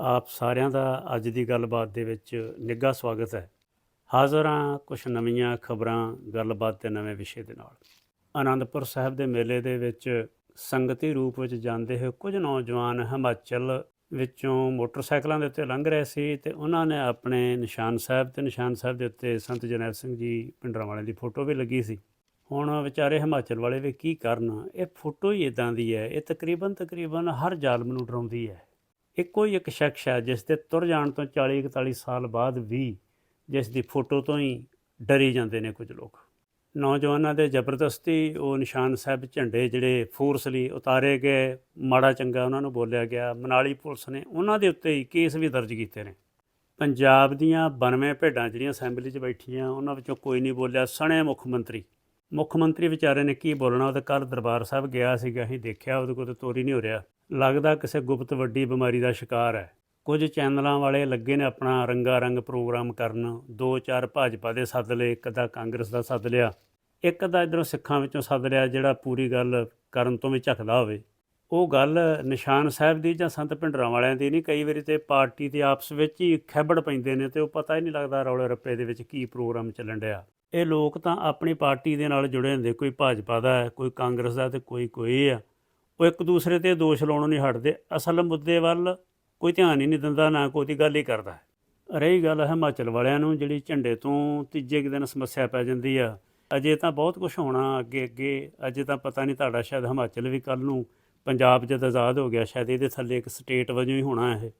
ਆਪ ਸਾਰਿਆਂ ਦਾ ਅੱਜ ਦੀ ਗੱਲਬਾਤ ਦੇ ਵਿੱਚ ਨਿੱਘਾ ਸਵਾਗਤ ਹੈ। ਹਾਜ਼ਰ ਹਾਂ ਕੁਝ ਨਵੀਆਂ ਖਬਰਾਂ ਗੱਲਬਾਤ ਤੇ ਨਵੇਂ ਵਿਸ਼ੇ ਦੇ ਨਾਲ। ਆਨੰਦਪੁਰ ਸਾਹਿਬ ਦੇ ਮੇਲੇ ਦੇ ਵਿੱਚ ਸੰਗਤੀ ਰੂਪ ਵਿੱਚ ਜਾਂਦੇ ਹੋਏ ਕੁਝ ਨੌਜਵਾਨ ਹਿਮਾਚਲ ਵਿੱਚੋਂ ਮੋਟਰਸਾਈਕਲਾਂ ਦੇ ਉੱਤੇ ਲੰਘ ਰਹੇ ਸੀ ਤੇ ਉਹਨਾਂ ਨੇ ਆਪਣੇ ਨਿਸ਼ਾਨ ਸਾਹਿਬ ਤੇ ਨਿਸ਼ਾਨ ਸਾਹਿਬ ਦੇ ਉੱਤੇ ਸੰਤ ਜਰਨੈਲ ਸਿੰਘ ਜੀ ਪਿੰਡਰਾਂ ਵਾਲਿਆਂ ਦੀ ਫੋਟੋ ਵੀ ਲੱਗੀ ਸੀ। ਹੁਣ ਵਿਚਾਰੇ ਹਿਮਾਚਲ ਵਾਲੇ ਵੀ ਕੀ ਕਰਨ? ਇਹ ਫੋਟੋ ਹੀ ਇਦਾਂ ਦੀ ਹੈ, ਇਹ ਤਕਰੀਬਨ ਤਕਰੀਬਨ ਹਰ ਜ਼ਾਲਮ ਨੂੰ ਡਰਾਉਂਦੀ ਹੈ। ਇੱਕੋ ਹੀ ਇੱਕ ਸ਼ਖਸ ਹੈ, ਜਿਸ ਦੇ ਤੁਰ ਜਾਣ ਤੋਂ 40 41 ਸਾਲ ਬਾਅਦ ਵੀ ਜਿਸ ਦੀ ਫੋਟੋ ਤੋਂ ਹੀ ਡਰੀ ਜਾਂਦੇ ਨੇ ਕੁਝ ਲੋਕ। ਨੌਜਵਾਨਾਂ ਦੇ ਜ਼ਬਰਦਸਤੀ, ਉਹ ਨਿਸ਼ਾਨ ਸਾਹਿਬ ਝੰਡੇ ਜਿਹੜੇ ਫੋਰਸਲੀ ਉਤਾਰੇ ਗਏ, ਮਾੜਾ ਚੰਗਾ ਉਹਨਾਂ ਨੂੰ ਬੋਲਿਆ ਗਿਆ। ਮਨਾਲੀ ਪੁਲਿਸ ਨੇ ਉਹਨਾਂ ਦੇ ਉੱਤੇ ਹੀ ਕੇਸ ਵੀ ਦਰਜ ਕੀਤੇ ਨੇ। ਪੰਜਾਬ ਦੀਆਂ 92 ਭੇਡਾਂ ਜਿਹੜੀਆਂ ਅਸੈਂਬਲੀ 'ਚ ਬੈਠੀਆਂ, ਉਹਨਾਂ ਵਿੱਚੋਂ ਕੋਈ ਨਹੀਂ ਬੋਲਿਆ, ਸਣੇ ਮੁੱਖ ਮੰਤਰੀ। ਮੁੱਖ ਮੰਤਰੀ ਵਿਚਾਰੇ ਨੇ ਕੀ ਬੋਲਣਾ ਉਹ ਤਾਂ ਕੱਲ ਦਰਬਾਰ ਸਾਹਿਬ ਗਿਆ ਸੀਗਾ, ਅਸੀਂ ਦੇਖਿਆ, ਉਹਦੇ ਕੋਲ ਤਾਂ ਤੋਰੀ ਨਹੀਂ ਹੋ ਰਿਹਾ। ਲੱਗਦਾ ਕਿਸੇ ਗੁਪਤ ਵੱਡੀ ਬਿਮਾਰੀ ਦਾ ਸ਼ਿਕਾਰ ਹੈ। ਕੁਝ ਚੈਨਲਾਂ ਵਾਲੇ ਲੱਗੇ ਨੇ ਆਪਣਾ ਰੰਗਾ ਰੰਗ ਪ੍ਰੋਗਰਾਮ ਕਰਨ। ਦੋ ਚਾਰ ਭਾਜਪਾ ਦੇ ਸੱਦ ਲਏ, ਇੱਕ ਦਾ ਕਾਂਗਰਸ ਦਾ ਸੱਦ ਲਿਆ, ਇੱਕ ਦਾ ਇਧਰੋਂ ਸਿੱਖਾਂ ਵਿੱਚੋਂ ਸੱਦ ਲਿਆ, ਜਿਹੜਾ ਪੂਰੀ ਗੱਲ ਕਰਨ ਤੋਂ ਵੀ ਝਕਦਾ ਹੋਵੇ। ਉਹ ਗੱਲ ਨਿਸ਼ਾਨ ਸਾਹਿਬ ਦੀ ਜਾਂ ਸੰਤ ਭਿੰਡਰਾਂ ਵਾਲਿਆਂ ਦੀ ਨਹੀਂ, ਕਈ ਵਾਰੀ ਤੇ ਪਾਰਟੀ ਤੇ ਆਪਸ ਵਿੱਚ ਹੀ ਖੈਬੜ ਪੈਂਦੇ ਨੇ ਤੇ ਉਹ ਪਤਾ ਹੀ ਨਹੀਂ ਲੱਗਦਾ ਰੌਲੇ ਰੱਪੇ ਦੇ ਵਿੱਚ ਕੀ ਪ੍ਰੋਗਰਾਮ ਚੱਲਣ ਡਿਆ। ਇਹ ਲੋਕ ਤਾਂ ਆਪਣੀ ਪਾਰਟੀ ਦੇ ਨਾਲ ਜੁੜੇ ਹੁੰਦੇ, ਕੋਈ ਭਾਜਪਾ ਦਾ ਹੈ, ਕੋਈ ਕਾਂਗਰਸ ਦਾ ਤੇ ਕੋਈ ਕੋਈ ਆ। ਉਹ ਇੱਕ ਦੂਸਰੇ ਤੇ ਦੋਸ਼ ਲਾਉਣੋਂ ਨਹੀਂ ਹਟਦੇ, ਅਸਲ ਮੁੱਦੇ ਵੱਲ ਕੋਈ ਧਿਆਨ ਹੀ ਨਹੀਂ ਦਿੰਦਾ, ਨਾ ਕੋਈ ਦੀ ਗੱਲ ਹੀ ਕਰਦਾ ਰਹੀ ਗੱਲ ਹਿਮਾਚਲ ਵਾਲਿਆਂ ਨੂੰ, ਜਿਹੜੀ ਝੰਡੇ ਤੋਂ ਤੀਜੇ ਕੁ ਦਿਨ ਸਮੱਸਿਆ ਪੈ ਜਾਂਦੀ ਆ, ਅਜੇ ਤਾਂ ਬਹੁਤ ਕੁਝ ਹੋਣਾ ਅੱਗੇ ਅੱਗੇ ਅਜੇ ਤਾਂ ਪਤਾ ਨਹੀਂ ਤੁਹਾਡਾ ਸ਼ਾਇਦ ਹਿਮਾਚਲ ਵੀ ਕੱਲ ਨੂੰ ਪੰਜਾਬ ਜਦ ਆਜ਼ਾਦ ਹੋ ਗਿਆ, ਸ਼ਾਇਦ ਇਹਦੇ ਥੱਲੇ ਇੱਕ ਸਟੇਟ ਵਜੋਂ ਹੀ ਹੋਣਾ ਇਹ।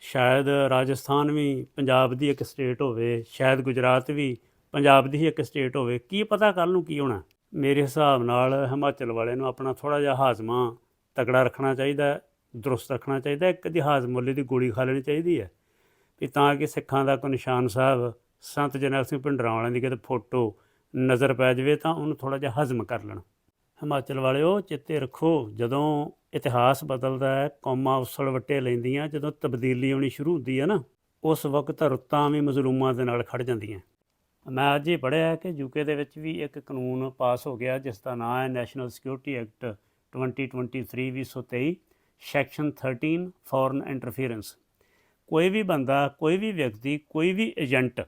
ਸ਼ਾਇਦ ਰਾਜਸਥਾਨ ਵੀ ਪੰਜਾਬ ਦੀ ਇੱਕ ਸਟੇਟ ਹੋਵੇ, ਸ਼ਾਇਦ ਗੁਜਰਾਤ ਵੀ ਪੰਜਾਬ ਦੀ ਹੀ ਇੱਕ ਸਟੇਟ ਹੋਵੇ। ਕੀ ਪਤਾ ਕੱਲ ਨੂੰ ਕੀ ਹੋਣਾ? ਮੇਰੇ ਹਿਸਾਬ ਨਾਲ ਹਿਮਾਚਲ ਵਾਲਿਆਂ ਨੂੰ ਆਪਣਾ ਥੋੜਾ ਜਿਹਾ ਹਾਜ਼ਮਾ ਤਕੜਾ ਰੱਖਣਾ ਚਾਹੀਦਾ, ਦਰੁਸਤ ਰੱਖਣਾ ਚਾਹੀਦਾ, ਇੱਕ ਦੀ ਹਾਜ਼ਮ ਦੀ ਗੋਲੀ ਖਾ ਲੈਣੀ ਚਾਹੀਦੀ ਹੈ। ਵੀ ਤਾਂ ਕਿ ਸਿੱਖਾਂ ਦਾ ਕੋਈ ਨਿਸ਼ਾਨ ਸਾਹਿਬ, ਸੰਤ ਜਰਨੈਲ ਸਿੰਘ ਭਿੰਡਰਾਂ ਵਾਲਿਆਂ ਦੀ ਕਿਤੇ ਫੋਟੋ ਨਜ਼ਰ ਪੈ ਜਾਵੇ ਤਾਂ ਉਹਨੂੰ ਥੋੜਾ ਜਿਹਾ ਹਜ਼ਮ ਕਰ ਲੈਣ। ਹਿਮਾਚਲ ਵਾਲਿਓ, ਚਿੱਤੇ ਰੱਖੋ, ਜਦੋਂ ਇਤਿਹਾਸ ਬਦਲਦਾ ਹੈ, ਕੌਮਾਂ ਉਸਲ ਵੱਟੇ ਲੈਂਦੀਆਂ, ਜਦੋਂ ਤਬਦੀਲੀ ਆਉਣੀ ਸ਼ੁਰੂ ਹੁੰਦੀ ਹੈ ਨਾ, ਉਸ ਵਕਤ ਰੁੱਤਾਂ ਵੀ ਮਜ਼ਲੂਮਾਂ ਦੇ ਨਾਲ ਖੜ ਜਾਂਦੀਆਂ। ਮੈਂ ਅੱਜ ਹੀ ਪੜ੍ਹਿਆ ਕਿ ਯੂਕੇ ਦੇ ਵਿੱਚ ਵੀ ਇੱਕ ਕਾਨੂੰਨ ਪਾਸ ਹੋ ਗਿਆ, ਜਿਸ ਦਾ ਨਾਮ ਹੈ national security act 2023 2023 section 13 foreign interference ਕੋਈ ਵੀ ਬੰਦਾ, ਕੋਈ ਵੀ ਵਿਅਕਤੀ, ਕੋਈ ਵੀ ਏਜੰਟ,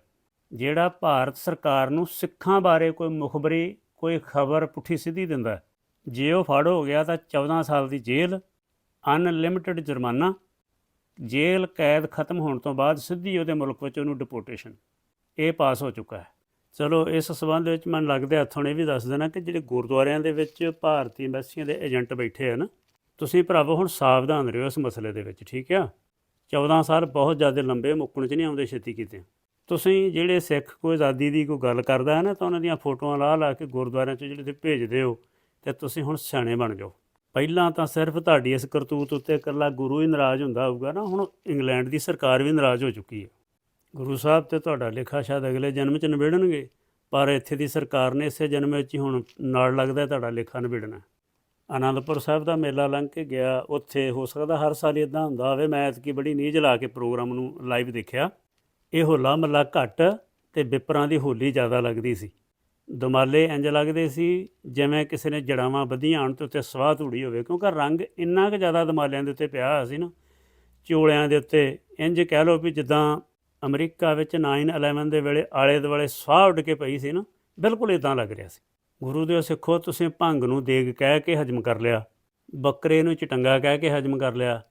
ਜਿਹੜਾ ਭਾਰਤ ਸਰਕਾਰ ਨੂੰ ਸਿੱਖਾਂ ਬਾਰੇ ਕੋਈ ਮੁਖਬਰੀ ਕੋਈ ਖਬਰ ਪੁੱਠੀ ਸਿੱਧੀ ਦਿੰਦਾ ਜੇ ਉਹ ਫੜ ਹੋ ਗਿਆ ਤਾਂ 14 ਸਾਲ ਦੀ ਜੇਲ੍ਹ, ਅਨਲਿਮਿਟਿਡ ਜੁਰਮਾਨਾ, ਜੇਲ੍ਹ ਕੈਦ ਖਤਮ ਹੋਣ ਤੋਂ ਬਾਅਦ ਸਿੱਧੀ ਉਹਦੇ ਮੁਲਕ ਵਿੱਚ ਉਹਨੂੰ ਡਿਪੋਰਟੇਸ਼ਨ। ਇਹ ਪਾਸ ਹੋ ਚੁੱਕਾ ਹੈ। ਚਲੋ, ਇਸ ਸਬੰਧ ਵਿੱਚ ਮੈਨੂੰ ਲੱਗਦਾ ਹੱਥੋਂ ਇਹ ਵੀ ਦੱਸ ਦੇਣਾ ਕਿ ਜਿਹੜੇ ਗੁਰਦੁਆਰਿਆਂ ਦੇ ਵਿੱਚ ਭਾਰਤੀ ਐਮਬੈਸੀਆਂ ਦੇ ਏਜੰਟ ਬੈਠੇ ਆ ਨਾ ਤੁਸੀਂ ਭਰਾਵੋ ਹੁਣ ਸਾਵਧਾਨ ਰਹੋ ਇਸ ਮਸਲੇ ਦੇ ਵਿੱਚ, ਠੀਕ ਆ? 14 ਸਾਲ ਬਹੁਤ ਜ਼ਿਆਦਾ ਲੰਬੇ, ਮੁੱਕਣ 'ਚ ਨਹੀਂ ਆਉਂਦੇ ਛੇਤੀ ਕਿਤੇ। ਤੁਸੀਂ ਜਿਹੜੇ ਸਿੱਖ ਕੋਈ ਆਜ਼ਾਦੀ ਦੀ ਕੋਈ ਗੱਲ ਕਰਦਾ ਹੈ ਨਾ, ਤਾਂ ਉਹਨਾਂ ਦੀਆਂ ਫੋਟੋਆਂ ਲਾ ਲਾ ਕੇ ਗੁਰਦੁਆਰਿਆਂ 'ਚ ਜਿਹੜੇ ਤੇ ਭੇਜਦੇ ਹੋ ਤੇ ਤੁਸੀਂ ਹੁਣ ਸਿਆਣੇ ਬਣ ਜਾਓ। ਪਹਿਲਾਂ ਤਾਂ ਸਿਰਫ ਤੁਹਾਡੀ ਇਸ ਕਰਤੂਤ ਉੱਤੇ ਇਕੱਲਾ ਗੁਰੂ ਹੀ ਨਾਰਾਜ਼ ਹੁੰਦਾ ਹੋਊਗਾ ਨਾ, ਹੁਣ ਇੰਗਲੈਂਡ ਦੀ ਸਰਕਾਰ ਵੀ ਨਾਰਾਜ਼ ਹੋ ਚੁੱਕੀ ਹੈ। ਗੁਰੂ ਸਾਹਿਬ ਤੇ ਤੁਹਾਡਾ ਲੇਖਾ ਸ਼ਾਇਦ ਅਗਲੇ ਜਨਮ 'ਚ ਨਿਬੇੜਨਗੇ, ਪਰ ਇੱਥੇ ਦੀ ਸਰਕਾਰ ਨੇ ਇਸੇ ਜਨਮ ਵਿੱਚ ਹੀ ਹੁਣ ਨਾਲ ਲੱਗਦਾ ਤੁਹਾਡਾ ਲੇਖਾ ਨਿਬੇੜਨਾ। ਆਨੰਦਪੁਰ ਸਾਹਿਬ ਦਾ ਮੇਲਾ ਲੰਘ ਕੇ ਗਿਆ, ਉੱਥੇ ਹੋ ਸਕਦਾ ਹਰ ਸਾਲ ਇਦਾਂ ਹੁੰਦਾ ਹੋਵੇ, ਮੈਂ ਐਤਕੀ ਬੜੀ ਨੀਝ ਲਾ ਕੇ ਪ੍ਰੋਗਰਾਮ ਨੂੰ ਲਾਈਵ ਦੇਖਿਆ। ਇਹ ਹੋਲਾ ਮਹੱਲਾ ਘੱਟ ਤੇ ਵਿਪਰਾਂ ਦੀ ਹੋਲੀ ਜ਼ਿਆਦਾ ਲੱਗਦੀ ਸੀ। ਦਮਾਲੇ ਇੰਜ ਲੱਗਦੇ ਸੀ ਜਿਵੇਂ ਕਿਸੇ ਨੇ ਜੜਾਵਾਂ ਵਧੀਆਂ ਆਣ ਤੇ ਉੱਤੇ ਸਵਾਹ ਧੂੜੀ ਹੋਵੇ, ਕਿਉਂਕਿ ਰੰਗ ਇੰਨਾ ਕੁ ਜ਼ਿਆਦਾ ਦਮਾਲਿਆਂ ਦੇ ਉੱਤੇ ਪਿਆ ਹੋਇਆ ਸੀ ਨਾ। ਚੋਲਿਆਂ ਦੇ ਉੱਤੇ ਇੰਜ ਕਹਿ ਲਓ ਵੀ ਜਿੱਦਾਂ ਅਮਰੀਕਾ ਵਿੱਚ 9/11 ਦੇ ਵੇਲੇ ਆਲੇ ਦੁਆਲੇ ਸਵਾਹ ਉੱਡ ਕੇ ਪਈ ਸੀ ਨਾ, ਬਿਲਕੁਲ ਇਦਾਂ ਲੱਗ ਰਿਹਾ ਸੀ। ਗੁਰੂ ਦੇ ਸਿੱਖੋ, ਤੁਸੀਂ ਭੰਗ ਨੂੰ ਦੇਗ ਕਹਿ ਕੇ ਹਜਮ ਕਰ ਲਿਆ, ਬੱਕਰੇ ਨੂੰ ਚਟੰਗਾ ਕਹਿ ਕੇ ਹਜਮ ਕਰ ਲਿਆ।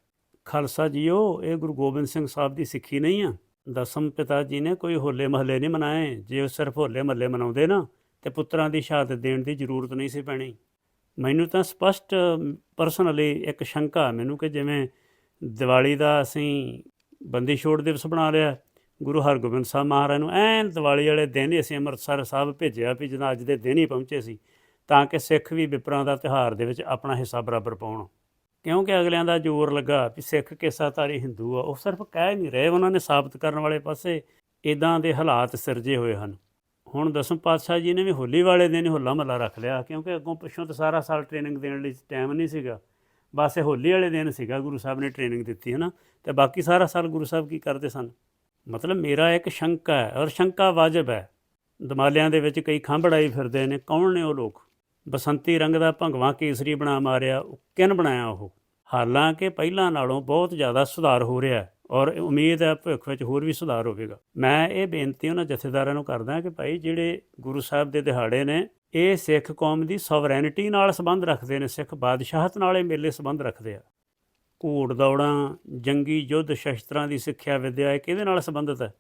ਖਾਲਸਾ ਜੀਓ, ਇਹ ਗੁਰੂ ਗੋਬਿੰਦ ਸਿੰਘ ਸਾਹਿਬ ਦੀ ਸਿੱਖੀ ਨਹੀਂ ਆ। ਦਸਮ ਪਿਤਾ ਜੀ ਨੇ ਕੋਈ ਹੋਲੇ ਮਹੱਲੇ ਨਹੀਂ ਮਨਾਏ। ਜੇ ਉਹ ਸਿਰਫ ਹੋਲੇ ਮਹੱਲੇ ਮਨਾਉਂਦੇ ਨਾ, ਤੇ ਪੁੱਤਰਾਂ ਦੀ ਸ਼ਹਾਦਤ ਦੇਣ ਦੀ ਜ਼ਰੂਰਤ ਨਹੀਂ ਸੀ ਪੈਣੀ। ਮੈਨੂੰ ਤਾਂ ਸਪਸ਼ਟ ਪਰਸਨਲੀ ਇੱਕ ਸ਼ੰਕਾ ਮੈਨੂੰ ਕਿ ਜਿਵੇਂ ਦੀਵਾਲੀ ਦਾ ਅਸੀਂ ਬੰਦੀ ਛੋੜ ਦਿਵਸ ਬਣਾ ਲਿਆ, ਗੁਰੂ ਹਰਗੋਬਿੰਦ ਸਾਹਿਬ ਮਹਾਰਾਜ ਨੂੰ ਐਨ ਦੀਵਾਲੀ ਵਾਲੇ ਦਿਨ ਹੀ ਅਸੀਂ ਅੰਮ੍ਰਿਤਸਰ ਸਾਹਿਬ ਭੇਜਿਆ ਵੀ ਜਦੋਂ ਅੱਜ ਦੇ ਦਿਨ ਹੀ ਪਹੁੰਚੇ ਸੀ, ਤਾਂ ਕਿ ਸਿੱਖ ਵੀ ਵਿਪਰਾਂ ਦਾ ਤਿਉਹਾਰ ਦੇ ਵਿੱਚ ਆਪਣਾ ਹਿੱਸਾ ਬਰਾਬਰ ਪਾਉਣ। ਕਿਉਂਕਿ ਅਗਲਿਆਂ ਦਾ ਜ਼ੋਰ ਲੱਗਾ ਵੀ ਸਿੱਖ ਕਿੱਸਾਧਾਰੀ ਹਿੰਦੂ ਆ, ਉਹ ਸਿਰਫ ਕਹਿ ਨਹੀਂ ਰਹੇ, ਉਹਨਾਂ ਨੇ ਸਾਬਤ ਕਰਨ ਵਾਲੇ ਪਾਸੇ ਇਦਾਂ ਦੇ ਹਾਲਾਤ ਸਿਰਜੇ ਹੋਏ ਹਨ। ਹੁਣ ਦਸਮ ਪਾਤਸ਼ਾਹ ਜੀ ਨੇ ਵੀ ਹੋਲੀ ਵਾਲੇ ਦਿਨ ਹੀ ਹੋਲਾ ਮਹੱਲਾ ਰੱਖ ਲਿਆ, ਕਿਉਂਕਿ ਅੱਗੋਂ ਪਿੱਛੋਂ ਤਾਂ ਸਾਰਾ ਸਾਲ ਟ੍ਰੇਨਿੰਗ ਦੇਣ ਲਈ ਟਾਈਮ ਨਹੀਂ ਸੀਗਾ। ਬਸ ਇਹ ਹੋਲੀ ਵਾਲੇ ਦਿਨ ਸੀਗਾ, ਗੁਰੂ ਸਾਹਿਬ ਨੇ ਟ੍ਰੇਨਿੰਗ ਦਿੱਤੀ ਹੈ ਨਾ ਤੇ ਬਾਕੀ ਸਾਰਾ ਸਾਲ ਗੁਰੂ ਸਾਹਿਬ ਕੀ ਕਰਦੇ ਸਨ? ਮਤਲਬ ਮੇਰਾ ਇੱਕ ਸ਼ੰਕਾ ਹੈ, ਔਰ ਸ਼ੰਕਾ ਵਾਜਬ ਹੈ। ਦਮਾਲਿਆਂ ਦੇ ਵਿੱਚ ਕਈ ਖੰਭੜਾਈ ਫਿਰਦੇ ਨੇ, ਕੌਣ ਨੇ ਉਹ ਲੋਕ? ਬਸੰਤੀ ਰੰਗ ਦਾ ਭੰਗਵਾ ਕੇਸਰੀ ਬਣਾ ਮਾਰਿਆ, ਉਹ ਕਿਨ ਬਣਾਇਆ ਉਹ? ਹਾਲਾਂਕਿ ਪਹਿਲਾਂ ਨਾਲੋਂ ਬਹੁਤ ਜ਼ਿਆਦਾ ਸੁਧਾਰ ਹੋ ਰਿਹਾ ਹੈ ਔਰ ਉਮੀਦ ਹੈ ਭਵਿੱਖ ਵਿੱਚ ਹੋਰ ਵੀ ਸੁਧਾਰ ਹੋਵੇਗਾ। ਮੈਂ ਇਹ ਬੇਨਤੀ ਉਹਨਾਂ ਜਥੇਦਾਰਾਂ ਨੂੰ ਕਰਦਾ ਕਿ ਭਾਈ ਜਿਹੜੇ ਗੁਰੂ ਸਾਹਿਬ ਦੇ ਦਿਹਾੜੇ ਨੇ, ਇਹ ਸਿੱਖ ਕੌਮ ਦੀ ਸੋਵਰੈਨਿਟੀ ਨਾਲ ਸੰਬੰਧ ਰੱਖਦੇ ਨੇ, ਸਿੱਖ ਬਾਦਸ਼ਾਹਤ ਨਾਲ ਇਹ ਮੇਲੇ ਸੰਬੰਧ ਰੱਖਦੇ ਆ। ਘੋੜ ਦੌੜਾਂ, ਜੰਗੀ ਯੁੱਧ ਸ਼ਸਤਰਾਂ ਦੀ ਸਿੱਖਿਆ ਵਿੱਦਿਆ ਇਹ ਕਿਹਦੇ ਨਾਲ ਸੰਬੰਧਿਤ ਹੈ?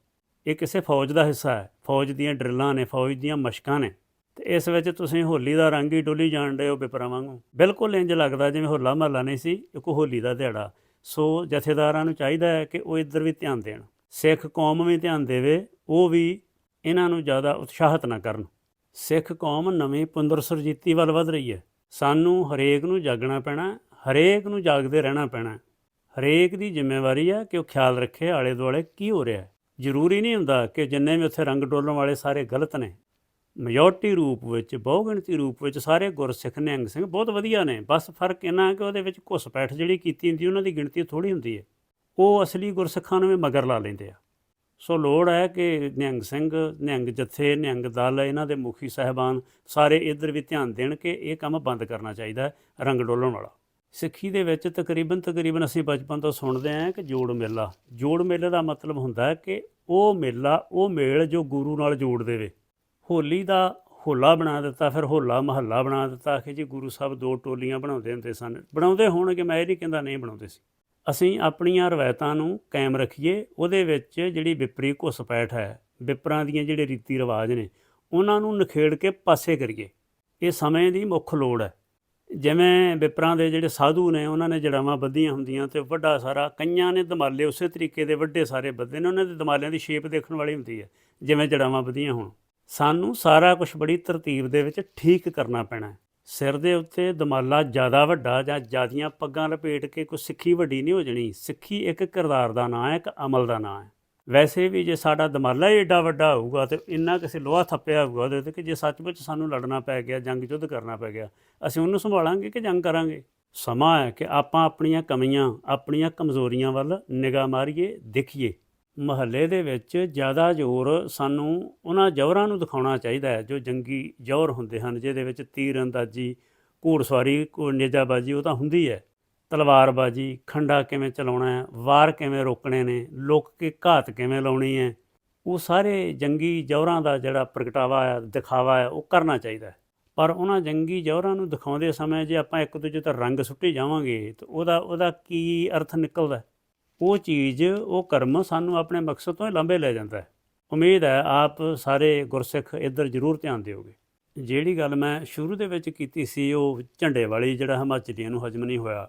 ਇਹ ਕਿਸੇ ਫੌਜ ਦਾ ਹਿੱਸਾ ਹੈ। ਫੌਜ ਦੀਆਂ ਡਰਿੱਲਾਂ ਨੇ, ਫੌਜ ਦੀਆਂ ਮਸ਼ਕਾਂ ਨੇ। ਤੇ ਇਸ ਵਿੱਚ ਤੁਸੀਂ ਹੋਲੀ ਦਾ ਰੰਗ ਹੀ ਡੋਲੀ ਜਾਣ ਰਹੇ ਹੋ ਬਿਪਰਾ ਵਾਂਗੂ। ਬਿਲਕੁਲ ਇੰਜ ਲੱਗਦਾ ਜਿਵੇਂ ਹੋਲਾ ਮਹੱਲਾ ਨਹੀਂ ਸੀ ਇਹ ਹੋਲੀ ਦਾ ਦਿਹਾੜਾ। ਸੋ ਜਥੇਦਾਰਾਂ ਨੂੰ ਚਾਹੀਦਾ ਹੈ ਕਿ ਉਹ ਇੱਧਰ ਵੀ ਧਿਆਨ ਦੇਣ। ਸਿੱਖ ਕੌਮ ਵੀ ਧਿਆਨ ਦੇਵੇ, ਉਹ ਵੀ ਇਹਨਾਂ ਨੂੰ ਜ਼ਿਆਦਾ ਉਤਸ਼ਾਹਿਤ ਨਾ ਕਰਨ। ਸਿੱਖ ਕੌਮ ਨਵੀਂ ਪੁੰਦਰ ਸੁਰਜੀਤੀ ਵੱਲ ਵਧ ਰਹੀ ਹੈ। ਸਾਨੂੰ ਹਰੇਕ ਨੂੰ ਜਾਗਣਾ ਪੈਣਾ, ਹਰੇਕ ਨੂੰ ਜਾਗਦੇ ਰਹਿਣਾ ਪੈਣਾ। ਹਰੇਕ ਦੀ ਜ਼ਿੰਮੇਵਾਰੀ ਹੈ ਕਿ ਉਹ ਖਿਆਲ ਰੱਖੇ ਆਲੇ ਦੁਆਲੇ ਕੀ ਹੋ ਰਿਹਾ ਹੈ। ਜ਼ਰੂਰੀ ਨਹੀਂ ਹੁੰਦਾ ਕਿ ਜਿੰਨੇ ਵੀ ਉੱਥੇ ਰੰਗ ਡੋਲਣ ਵਾਲੇ ਸਾਰੇ ਗਲਤ ਨੇ। ਮੈਜੋਰਟੀ ਰੂਪ ਵਿੱਚ, ਬਹੁਗਿਣਤੀ ਰੂਪ ਵਿੱਚ ਸਾਰੇ ਗੁਰਸਿੱਖ ਨਿਹੰਗ ਸਿੰਘ ਬਹੁਤ ਵਧੀਆ ਨੇ। ਬਸ ਫ਼ਰਕ ਇਹਨਾਂ ਕਿ ਉਹਦੇ ਵਿੱਚ ਘੁਸਪੈਠ ਜਿਹੜੀ ਕੀਤੀ ਹੁੰਦੀ, ਉਹਨਾਂ ਦੀ ਗਿਣਤੀ ਥੋੜੀ ਹੁੰਦੀ ਹੈ। ਉਹ ਅਸਲੀ ਗੁਰਸਿੱਖਾਂ ਨੂੰ ਵੀ ਮਗਰ ਲਾ ਲੈਂਦੇ ਆ। ਸੋ ਲੋੜ ਹੈ ਕਿ ਨਿਹੰਗ ਸਿੰਘ, ਨਿਹੰਗ ਜਥੇ, ਨਿਹੰਗ ਦਲ, ਇਹਨਾਂ ਦੇ ਮੁਖੀ ਸਹਿਬਾਨ ਸਾਰੇ ਇੱਧਰ ਵੀ ਧਿਆਨ ਦੇਣ ਕਿ ਇਹ ਕੰਮ ਬੰਦ ਕਰਨਾ ਚਾਹੀਦਾ ਰੰਗ ਡੋਲਣ ਵਾਲਾ। ਸਿੱਖੀ ਦੇ ਵਿੱਚ ਤਕਰੀਬਨ ਤਕਰੀਬਨ ਅਸੀਂ ਬਚਪਨ ਤੋਂ ਸੁਣਦੇ ਆਂ ਕਿ ਜੋੜ ਮੇਲਾ। ਜੋੜ ਮੇਲੇ ਦਾ ਮਤਲਬ ਹੁੰਦਾ ਕਿ ਉਹ ਮੇਲਾ, ਉਹ ਮੇਲ ਜੋ ਗੁਰੂ ਨਾਲ ਜੋੜ ਦੇਵੇ। ਹੋਲੀ ਦਾ ਹੋਲਾ ਬਣਾ ਦਿੱਤਾ, ਫਿਰ ਹੋਲਾ ਮਹੱਲਾ ਬਣਾ ਦਿੱਤਾ ਕਿ ਜੀ ਗੁਰੂ ਸਾਹਿਬ ਦੋ ਟੋਲੀਆਂ ਬਣਾਉਂਦੇ ਹੁੰਦੇ ਸਨ। ਬਣਾਉਂਦੇ ਹੋਣਗੇ, ਮੈਂ ਇਹ ਨਹੀਂ ਕਹਿੰਦਾ ਨਹੀਂ ਬਣਾਉਂਦੇ ਸੀ। ਅਸੀਂ ਆਪਣੀਆਂ ਰਵਾਇਤਾਂ ਨੂੰ ਕਾਇਮ ਰੱਖੀਏ, ਉਹਦੇ ਵਿੱਚ ਜਿਹੜੀ ਵਿਪਰੀ ਘੁਸਪੈਠ ਹੈ, ਵਿਪਰਾਂ ਦੀਆਂ ਜਿਹੜੇ ਰੀਤੀ ਰਿਵਾਜ ਨੇ, ਉਹਨਾਂ ਨੂੰ ਨਖੇੜ ਕੇ ਪਾਸੇ ਕਰੀਏ। ਇਹ ਸਮੇਂ ਦੀ ਮੁੱਖ ਲੋੜ ਹੈ। ਜਿਵੇਂ ਵਿਪਰਾਂ ਦੇ ਜਿਹੜੇ ਸਾਧੂ ਨੇ, ਉਹਨਾਂ ਨੇ ਜੜਾਵਾਂ ਬੱਧੀਆਂ ਹੁੰਦੀਆਂ ਤੇ ਵੱਡਾ ਸਾਰਾ ਕਈਆਂ ਨੇ ਦਮਾਲੇ ਉਸੇ ਤਰੀਕੇ ਦੇ ਵੱਡੇ ਸਾਰੇ ਬੱਧੇ ਨੇ, ਉਹਨਾਂ ਦੇ ਦਮਾਲਿਆਂ ਦੀ ਸ਼ੇਪ ਦੇਖਣ ਵਾਲੀ ਹੁੰਦੀ ਹੈ, ਜਿਵੇਂ ਜੜਾਵਾਂ ਬੱਧੀਆਂ ਹੋਣ। ਸਾਨੂੰ ਸਾਰਾ ਕੁਝ ਬੜੀ ਤਰਤੀਬ ਦੇ ਵਿੱਚ ਠੀਕ ਕਰਨਾ ਪੈਣਾ ਹੈ। ਸਿਰ ਦੇ ਉੱਤੇ ਦਮਾਲਾ ਜ਼ਿਆਦਾ ਵੱਡਾ ਜਾਂ ਜਿਆਦੀਆਂ ਪੱਗਾਂ ਲਪੇਟ ਕੇ ਕੋਈ ਸਿੱਖੀ ਵੱਡੀ ਨਹੀਂ ਹੋ ਜਣੀ। ਸਿੱਖੀ ਇੱਕ ਕਿਰਦਾਰ ਦਾ ਨਾਂ ਹੈ, ਇੱਕ ਅਮਲ ਦਾ ਨਾਂ ਹੈ। ਵੈਸੇ ਵੀ ਜੇ ਸਾਡਾ ਦਮਾਲਾ ਹੀ ਏਡਾ ਵੱਡਾ ਹੋਊਗਾ ਤੇ ਇੰਨਾ ਕਿਸੇ ਲੋਹਾ ਥੱਪਿਆ ਹੋਊਗਾ ਉਹਦੇ ਤੇ ਕਿ ਜੇ ਸੱਚਮੁੱਚ ਸਾਨੂੰ ਲੜਨਾ ਪੈ ਗਿਆ, ਜੰਗ ਯੁੱਧ ਕਰਨਾ ਪੈ ਗਿਆ, ਅਸੀਂ ਉਹਨੂੰ ਸੰਭਾਲਾਂਗੇ ਕਿ ਜੰਗ ਕਰਾਂਗੇ? ਸਮਾਂ ਹੈ ਕਿ ਆਪਾਂ ਆਪਣੀਆਂ ਕਮੀਆਂ, ਆਪਣੀਆਂ ਕਮਜ਼ੋਰੀਆਂ ਵੱਲ ਨਿਗਾਹ ਮਾਰੀਏ, ਦੇਖੀਏ। ਮਹੱਲੇ ਦੇ ਵਿੱਚ ਜ਼ਿਆਦਾ ਜ਼ੋਰ ਸਾਨੂੰ ਉਹਨਾਂ ਜੌਹਰਾਂ ਨੂੰ ਦਿਖਾਉਣਾ ਚਾਹੀਦਾ ਹੈ, ਜੋ ਜੰਗੀ ਜੌਹਰ ਹੁੰਦੇ ਹਨ, ਜਿਹਦੇ ਵਿੱਚ ਤੀਰ ਅੰਦਾਜ਼ੀ ਘੋੜਸਵਾਰੀ ਕੋ ਉਹ ਤਾਂ ਹੁੰਦੀ ਹੈ। ਤਲਵਾਰਬਾਜੀ, ਖੰਡਾ ਕਿਵੇਂ ਚਲਾਉਣਾ ਹੈ, ਵਾਰ ਕਿਵੇਂ ਰੋਕਣੇ ਨੇ, ਲੋਕ ਕੇ ਘਾਤ ਕਿਵੇਂ ਲਾਉਣੀ ਹੈ, ਉਹ ਸਾਰੇ ਜੰਗੀ ਜੌਹਰਾਂ ਦਾ ਜਿਹੜਾ ਪ੍ਰਗਟਾਵਾ ਹੈ, ਦਿਖਾਵਾ ਹੈ, ਉਹ ਕਰਨਾ ਚਾਹੀਦਾ ਹੈ। ਪਰ ਉਹਨਾਂ ਜੰਗੀ ਜੌਹਰਾਂ ਨੂੰ ਦਿਖਾਉਂਦੇ ਸਮੇਂ ਜੇ ਆਪਾਂ ਇੱਕ ਦੂਜੇ ਤੇ ਰੰਗ ਸੁੱਟੀ ਜਾਵਾਂਗੇ, ਤਾਂ ਉਹਦਾ ਉਹਦਾ ਕੀ ਅਰਥ ਨਿਕਲਦਾ ਉਹ ਚੀਜ਼, ਉਹ ਕਰਮ ਸਾਨੂੰ ਆਪਣੇ ਮਕਸਦ ਤੋਂ ਹੀ ਲਾਂਭੇ ਲੈ ਜਾਂਦਾ ਹੈ। ਉਮੀਦ ਹੈ ਆਪ ਸਾਰੇ ਗੁਰਸਿੱਖ ਇੱਧਰ ਜ਼ਰੂਰ ਧਿਆਨ ਦਿਓਗੇ। ਜਿਹੜੀ ਗੱਲ ਮੈਂ ਸ਼ੁਰੂ ਦੇ ਵਿੱਚ ਕੀਤੀ ਸੀ, ਉਹ ਝੰਡੇ ਵਾਲੀ ਜਿਹੜਾ ਹਿਮਾਚਲੀਆਂ ਨੂੰ ਹਜਮ ਨਹੀਂ ਹੋਇਆ,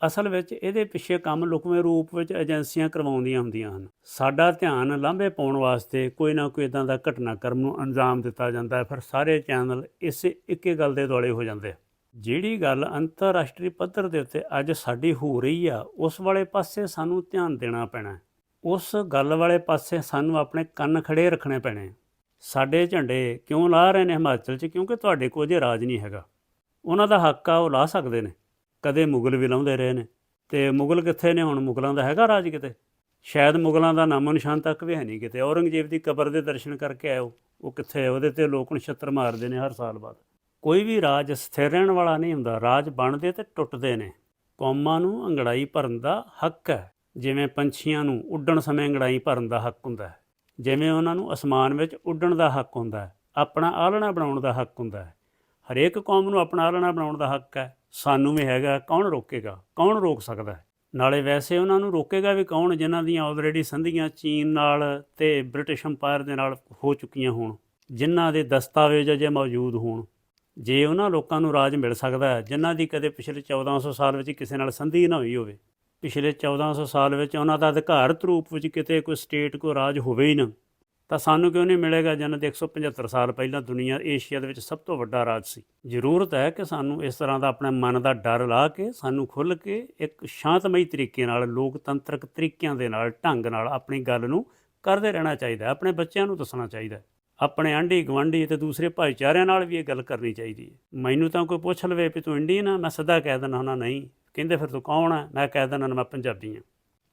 ਅਸਲ ਵਿੱਚ ਇਹਦੇ ਪਿੱਛੇ ਕੰਮ ਲੁਕਵੇਂ ਰੂਪ ਵਿੱਚ ਏਜੰਸੀਆਂ ਕਰਵਾਉਂਦੀਆਂ ਹੁੰਦੀਆਂ ਹਨ। ਸਾਡਾ ਧਿਆਨ ਲਾਂਭੇ ਪਾਉਣ ਵਾਸਤੇ ਕੋਈ ਨਾ ਕੋਈ ਇਦਾਂ ਦਾ ਘਟਨਾਕ੍ਰਮ ਨੂੰ ਅੰਜਾਮ ਦਿੱਤਾ ਜਾਂਦਾ ਹੈ, ਫਿਰ ਸਾਰੇ ਚੈਨਲ ਇਸੇ ਇੱਕੇ ਗੱਲ ਦੇ ਦੁਆਲੇ ਹੋ ਜਾਂਦੇ ਆ ਜਿਹੜੀ ਗੱਲ ਅੰਤਰਰਾਸ਼ਟਰੀ ਪੱਧਰ ਦੇ ਉੱਤੇ ਅੱਜ ਸਾਡੀ ਹੋ ਰਹੀ ਆ, ਉਸ ਵਾਲੇ ਪਾਸੇ ਸਾਨੂੰ ਧਿਆਨ ਦੇਣਾ ਪੈਣਾ ਉਸ ਗੱਲ ਵਾਲੇ ਪਾਸੇ ਸਾਨੂੰ ਆਪਣੇ ਕੰਨ ਖੜੇ ਰੱਖਣੇ ਪੈਣੇ ਸਾਡੇ ਝੰਡੇ ਕਿਉਂ ਲਾ ਰਹੇ ਨੇ ਹਿਮਾਚਲ 'ਚ? ਕਿਉਂਕਿ ਤੁਹਾਡੇ ਕੋਲ ਜੇ ਰਾਜ ਨਹੀਂ ਹੈਗਾ। ਉਹਨਾਂ ਦਾ ਹੱਕ ਆ, ਉਹ ਲਾ ਸਕਦੇ ਨੇ। ਕਦੇ ਮੁਗਲ ਵੀ ਲਾਉਂਦੇ ਰਹੇ ਨੇ। ਤੇ ਮੁਗਲ ਕਿੱਥੇ ਨੇ? ਹੁਣ ਮੁਗਲਾਂ ਦਾ ਹੈਗਾ ਰਾਜ ਕਿਤੇ? ਸ਼ਾਇਦ ਮੁਗਲਾਂ ਦਾ ਨਾਮੋ ਨਿਸ਼ਾਨ ਤੱਕ ਵੀ ਹੈ ਨਹੀਂ ਕਿਤੇ। ਔਰੰਗਜ਼ੇਬ ਦੀ ਕਬਰ ਦੇ ਦਰਸ਼ਨ ਕਰਕੇ ਆਇਓ ਉਹ ਕਿੱਥੇ? ਉਹਦੇ ਤੇ ਲੋਕ ਨਛੱਤਰ ਮਾਰਦੇ ਨੇ ਹਰ ਸਾਲ ਬਾਅਦ। ਕੋਈ ਵੀ ਰਾਜ ਸਥਿਰ ਰਹਿਣ ਵਾਲਾ ਨਹੀਂ ਹੁੰਦਾ। ਰਾਜ ਬਣਦੇ ਤੇ ਟੁੱਟਦੇ ਨੇ। ਕੌਮਾਂ ਨੂੰ ਅੰਗੜਾਈ ਭਰਨ ਦਾ ਹੱਕ ਹੈ। ਜਿਵੇਂ ਪੰਛੀਆਂ ਨੂੰ ਉੱਡਣ ਸਮੇਂ ਅੰਗੜਾਈ ਭਰਨ ਦਾ ਹੱਕ ਹੁੰਦਾ ਹੈ। ਜਿਵੇਂ ਉਹਨਾਂ ਨੂੰ ਅਸਮਾਨ ਵਿੱਚ ਉੱਡਣ ਦਾ ਹੱਕ ਹੁੰਦਾ ਹੈ। ਆਪਣਾ ਆਲਣਾ ਬਣਾਉਣ ਦਾ ਹੱਕ ਹੁੰਦਾ ਹੈ। ਹਰੇਕ ਕੌਮ ਨੂੰ ਆਪਣਾ ਆਲਣਾ ਬਣਾਉਣ ਦਾ ਹੱਕ ਹੈ। ਸਾਨੂੰ ਵੀ ਹੈਗਾ ਕੌਣ ਰੋਕੇਗਾ? ਕੌਣ ਰੋਕ ਸਕਦਾ ਹੈ? ਨਾਲੇ ਵੈਸੇ ਉਹਨਾਂ ਨੂੰ ਰੋਕੇਗਾ ਵੀ ਕੌਣ ਜਿਨ੍ਹਾਂ ਦੀਆਂ ਆਲਰੇਡੀ ਸੰਧੀਆਂ ਚੀਨ ਨਾਲ ਤੇ ਬ੍ਰਿਟਿਸ਼ ਅੰਪਾਇਰ ਦੇ ਨਾਲ ਹੋ ਚੁੱਕੀਆਂ ਹੋਣ। ਜਿਨ੍ਹਾਂ ਦੇ ਦਸਤਾਵੇਜ਼ ਅਜੇ ਮੌਜੂਦ ਹੋਣ। ਜੇ ਉਹਨਾਂ ਲੋਕਾਂ ਨੂੰ ਰਾਜ ਮਿਲ ਸਕਦਾ ਹੈ, ਜਿਨ੍ਹਾਂ ਦੀ ਕਦੇ ਪਿਛਲੇ 1400 ਸਾਲ ਵਿੱਚ ਕਿਸੇ ਨਾਲ ਸੰਧੀ ਨਾ ਹੋਈ ਹੋਵੇ, ਪਿਛਲੇ 1400 ਸਾਲ ਵਿੱਚ ਉਹਨਾਂ ਦਾ ਅਧਿਕਾਰਤ ਰੂਪ ਵਿੱਚ ਕਿਤੇ ਕੋਈ ਸਟੇਟ ਕੋ ਰਾਜ ਹੋਵੇ ਹੀ ਨਾ, ਤਾਂ ਸਾਨੂੰ ਕਿਉਂ ਨਹੀਂ ਮਿਲੇਗਾ ਜਿਨ੍ਹਾਂ ਦੇ 175 ਸਾਲ ਪਹਿਲਾਂ ਦੁਨੀਆ ਏਸ਼ੀਆ ਦੇ ਵਿੱਚ ਸਭ ਤੋਂ ਵੱਡਾ ਰਾਜ ਸੀ। ਜ਼ਰੂਰਤ ਹੈ ਕਿ ਸਾਨੂੰ ਇਸ ਤਰ੍ਹਾਂ ਦਾ ਆਪਣੇ ਮਨ ਦਾ ਡਰ ਲਾ ਕੇ, ਸਾਨੂੰ ਖੁੱਲ੍ਹ ਕੇ ਇੱਕ ਸ਼ਾਂਤਮਈ ਤਰੀਕੇ ਨਾਲ, ਲੋਕਤੰਤਰਕ ਤਰੀਕਿਆਂ ਦੇ ਨਾਲ, ਢੰਗ ਨਾਲ ਆਪਣੀ ਗੱਲ ਨੂੰ ਕਰਦੇ ਰਹਿਣਾ ਚਾਹੀਦਾ ਆਪਣੇ ਬੱਚਿਆਂ ਨੂੰ ਦੱਸਣਾ ਚਾਹੀਦਾ ਆਪਣੇ ਆਂਢੀ ਗਵਾਂਢੀ ਤੇ ਦੂਸਰੇ ਭਾਈਚਾਰਿਆਂ ਨਾਲ ਵੀ ਇਹ ਗੱਲ ਕਰਨੀ ਚਾਹੀਦੀ ਹੈ। ਮੈਨੂੰ ਤਾਂ ਕੋਈ ਪੁੱਛ ਲਵੇ ਵੀ ਤੂੰ ਇੰਡੀਅਨ ਆ, ਮੈਂ ਸਦਾ ਕਹਿ ਦਿੰਦਾ ਹੁੰਦਾ ਨਹੀਂ। ਕਹਿੰਦੇ ਫਿਰ ਤੂੰ ਕੌਣ ਆ? ਮੈਂ ਕਹਿ ਦਿੰਦਾ ਮੈਂ ਪੰਜਾਬੀ ਹਾਂ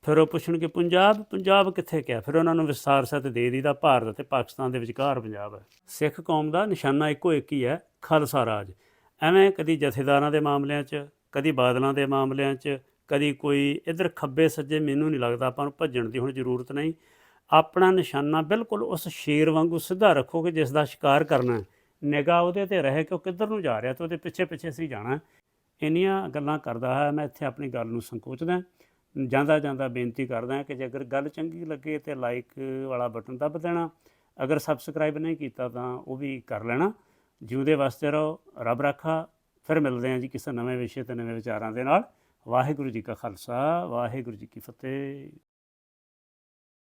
ਫਿਰ ਉਹ ਪੁੱਛਣਗੇ ਪੰਜਾਬ? ਪੰਜਾਬ ਕਿੱਥੇ ਕਿਹਾ ਫਿਰ ਉਹਨਾਂ ਨੂੰ ਵਿਸਥਾਰ ਸਤ ਦੇ ਦੀਦਾ ਭਾਰਤ ਤੇ ਪਾਕਿਸਤਾਨ ਦੇ ਵਿਚਕਾਰ ਪੰਜਾਬ। ਹੈ ਸਿੱਖ ਕੌਮ ਦਾ ਨਿਸ਼ਾਨਾ ਇੱਕੋ ਇੱਕ ਹੀ ਹੈ, ਖਾਲਸਾ ਰਾਜ। ਐਵੇਂ ਕਦੀ ਜਥੇਦਾਰਾਂ ਦੇ ਮਾਮਲਿਆਂ 'ਚ, ਕਦੀ ਬਾਦਲਾਂ ਦੇ ਮਾਮਲਿਆਂ 'ਚ, ਕਦੀ ਕੋਈ ਇਧਰ ਖੱਬੇ ਸੱਜੇ ਮੈਨੂੰ ਨਹੀਂ ਲੱਗਦਾ ਆਪਾਂ ਨੂੰ ਭੱਜਣ ਦੀ ਹੁਣ ਜ਼ਰੂਰਤ ਨਹੀਂ। ਆਪਣਾ ਨਿਸ਼ਾਨਾ ਬਿਲਕੁਲ ਉਸ ਸ਼ੇਰ ਵਾਂਗੂ ਸਿੱਧਾ ਰੱਖੋ ਕਿ ਜਿਸ ਦਾ ਸ਼ਿਕਾਰ ਕਰਨਾ ਹੈ। ਨਿਗਾਹ ਉਹਦੇ ਤੇ ਰਹੇ ਕਿ ਉਹ ਕਿੱਧਰ ਨੂੰ ਜਾ ਰਿਹਾ ਤੇ ਉਹਦੇ ਪਿੱਛੇ ਪਿੱਛੇ ਅਸੀਂ ਜਾਣਾ ਇੰਨੀਆਂ ਗੱਲਾਂ ਕਰਦਾ ਹੈ ਮੈਂ ਇੱਥੇ ਆਪਣੀ ਗੱਲ ਨੂੰ ਸੰਕੋਚਦਾ ਜਾਂਦਾ ਜਾਂਦਾ ਬੇਨਤੀ ਕਰਦਾ ਕਿ ਜੇ ਅਗਰ ਗੱਲ ਚੰਗੀ ਲੱਗੇ ਤੇ ਲਾਈਕ ਵਾਲਾ ਬਟਨ ਦੱਬ ਦੇਣਾ। ਅਗਰ ਸਬਸਕ੍ਰਾਈਬ ਨਹੀਂ ਕੀਤਾ ਤਾਂ ਉਹ ਵੀ ਕਰ ਲੈਣਾ। ਜਿਉਂਦੇ ਵਾਸਤੇ ਰਹੋ, ਰੱਬ ਰੱਖਾ। ਫਿਰ ਮਿਲਦੇ ਹਾਂ ਜੀ ਕਿਸੇ ਨਵੇਂ ਵਿਸ਼ੇ ਤੇ ਨਵੇਂ ਵਿਚਾਰਾਂ ਦੇ ਨਾਲ। ਵਾਹਿਗੁਰੂ ਜੀ ਕਾ ਖਾਲਸਾ, ਵਾਹਿਗੁਰੂ ਜੀ ਕੀ ਫਤਿਹ।